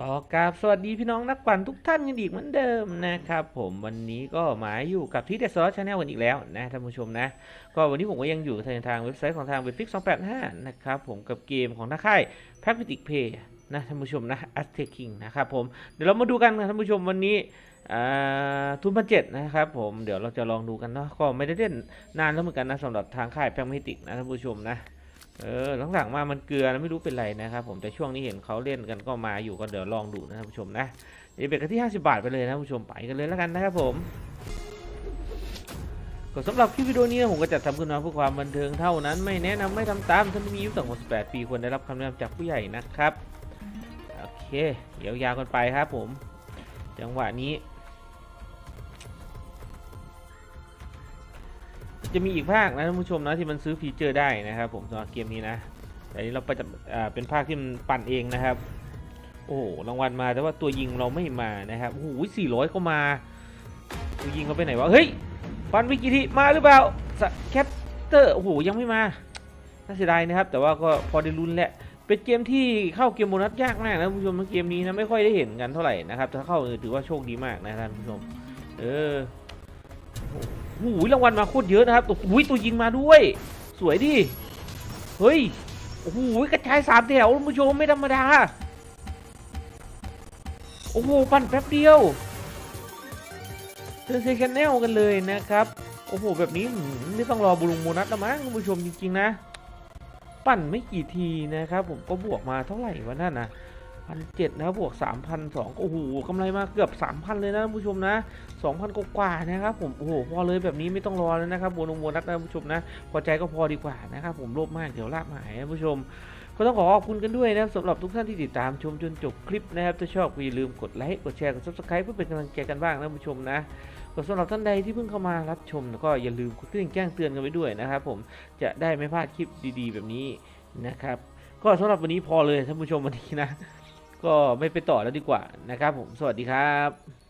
ก็กราบสวัสดีพี่น้องนักปั่นทุกท่านกันอีกเหมือนเดิมนะครับผมวันนี้ก็มาอยู่กับที่เดสซอชาแนลกันอีกแล้วนะท่านผู้ชมนะ ก็วันนี้ผมก็ยังอยู่ทางทางเว็บไซต์ของทางเว็บฟิก285นะครับผมกับเกมของท่าค่าย p a c i t i c Play นะท่านผู้ชมนะ a z t e c King นะครับผมเดี๋ยวเรามาดูกันนะท่านผู้ชมวันนี้ทุนพันเจ็ดนะครับผมเดี๋ยวเราจะลองดูกันเนาะก็ไม่ได้เล่นนานแล้วเหมือนกันนะสำหรับทางค่าย p a c i t i c นะท่านผู้ชมนะ เออหลังๆมามันเกลือนะไม่รู้เป็นไรนะครับผมแต่ช่วงนี้เห็นเขาเล่นกันก็มาอยู่ก็เดี๋ยวลองดูนะท่านผู้ชมนะเดี๋ยวเบ็ดกันที่ 50 บาทไปเลยนะท่านผู้ชมไปกันเลยแล้วกันนะครับผมก็สำหรับคลิปวิดีโอนี้ผมก็จัดทำขึ้นมาเพื่อความบันเทิงเท่านั้นไม่แนะนำไม่ทำตามท่านที่มีอายุต่ำกว่า18 ปีควรได้รับคำแนะนำจากผู้ใหญ่นะครับ โอเคเดี๋ยวยาวกันไปครับผม จังหวะนี้ จะมีอีกภาคนะท่านผู้ชมนะที่มันซื้อฟีเจอร์ได้นะครับ ผมสำหรับเกมนี้นะแต่อันนี้เราไปจะอ่าเป็นภาคที่มันปั่นเองนะครับ โอ้โหรางวัลมาแต่ว่าตัวยิงเราไม่มานะครับโอ้โหสี่ร้อยก็มาตัวยิงเขาไปไหนวะเฮ้ยปันวิกิทีมาหรือเปล่าแคตเตอร์โอ้โหยังไม่มาน่าเสียดายนะครับ แต่ว่าก็พอได้ลุ้นแหละเป็นเกมที่เข้าเกมโบนัสยากมากนะท่านผู้ชมเกมนี้นะไม่ค่อยได้เห็นกันเท่าไหร่นะครับถ้าเข้าถือว่าโชคดีมากนะท่านผู้ชม เออ โอ้โหรางวัลมาโคตรเยอะนะครับโอ้โหตัวยิงมาด้วย สวยดิ เฮ้ย โอ้โหกระจายสามแถวท่านผู้ชมไม่ธรรมดา โอ้โห ปั่นแป๊บเดียวเทิร์นเซคันแนลกันเลยนะครับ โอ้โห แบบนี้ไม่ต้องรอบุรุงโมนัสแล้วมั้งท่านผู้ชมจริงๆนะ ปั่นไม่กี่ทีนะครับ ผมก็บวกมาเท่าไหร่วะนั่นนะ พันเจ็ดนะบวกสามพันสองโอ้โหกำไรมาเกือบสามพันเลยนะผู้ชมนะสองพันกว่านะครับผมโอ้โหพอเลยแบบนี้ไม่ต้องรอแล้วนะครับโบนงโบนัสนะผู้ชมนะพอใจก็พอดีกว่านะครับผมโลภมากเดี๋ยวลาบหายนะผู้ชม ก็ต้องขอขอบคุณกันด้วยนะครับสำหรับทุกท่านที่ติดตามชมจนจบคลิปนะครับถ้าชอบก็อย่าลืมกดไลค์กดแชร์กด subscribe เพื่อเป็นกำลังใจกันบ้างนะผู้ชมนะก็สำหรับท่านใดที่เพิ่งเข้ามารับชมก็อย่าลืมกดกระดิ่งแจ้งเตือนกันไว้ด้วยนะครับผมจะได้ไม่พลาดคลิปดีๆ แบบนี้นะครับก็สำหรับวันนี้พอเลยท่านผู้ชมวันนี้นะ ก็ไม่ไปต่อแล้วดีกว่านะครับผมสวัสดีครับ